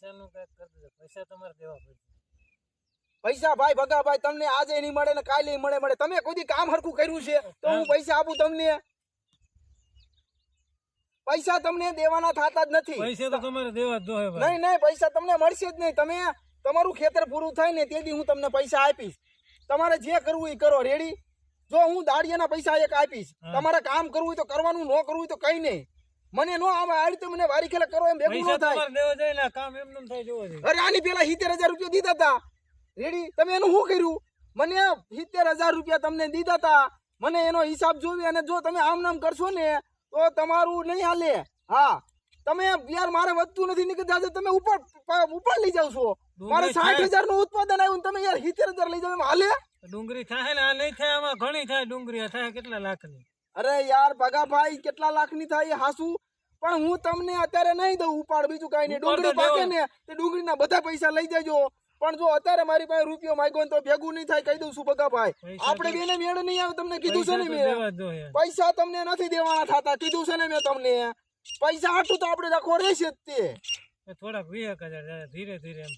પૈસાનું કાંઈક કરી દેજો. પૈસા તમારે દેવા પડશે પૈસા ભાઈ ભગાભાઈ તમને આજે નહીં મળે ને કાલે નહીં મળે. મળે. તમે કોઈ કામ હરખું કર્યું છે તો હું પૈસા આપું તમને? પૈસા તમને દેવાના થતા જ નથી. પૈસા તો તમારે દેવા જ નહીં નહીં પૈસા તમને મળશે જ નહીં. તમે તમારું ખેતર પૂરું થાય ને તેથી હું તમને પૈસા આપીશ. તમારે જે કરવું એ કરો. રેડી જો હું દાડિયાના પૈસા એક આપીશ. તમારે કામ કરવું હોય તો કરવાનું ન કરવું હોય તો કઈ નહીં. મને નો આવે આ રીતે મને વારી ખેલા કરો એમ ભેગું ન થાય. ને કામ જોવો છે અરે આની પેલા સિત્તેર હજાર રૂપિયા દીધા હતા રેડી તમે એનું શું કર્યું? મને સિત્તેર હજાર રૂપિયા તમને દીધા હતા મને એનો હિસાબ જોવી અને જો તમે આમ નામ કરશો ને તો તમારું નહીં હાલે. હા. તમે યાર મારે વધતું નથી નીકળતા આજે તમે ઉપર ઉપર લઈ જાવ છો. મારે ડુંગળી સાઠ થાય. હજારનું ઉત્પાદન આવ્યું તમે યાર સિત્તેર હજાર લઈ જાવ એમ હાલે? ડુંગળી થાય ને આ નહીં થાય આમાં ઘણી થાય. ડુંગળી થાય કેટલા લાખની? અરે યાર ભગાભાઈ કેટલા લાખની થાય હાસુ? પણ હું તમને અત્યારે નહીં દઉં ઉપાડ બીજું કઈ નહીં. ડુંગળી પાકે ને તે ડુંગળીના બધા પૈસા લઈ જજો. પણ જો અત્યારે મારી પાસે રૂપિયો માંગ્યો ને તો ભેગું નહીં થાય કહી દઉં છું ભગાભાઈ. આપણે બેને મેળ નહીં આવે તમને કીધું છે ને મેં. પૈસા તમને નથી દેવાના થતા કીધું છે ને મેં તમને. પૈસા હાટું તો આપણે રાખો રહેશે જ તે. થોડાક વીસ હજાર ધીરે ધીરે એમ.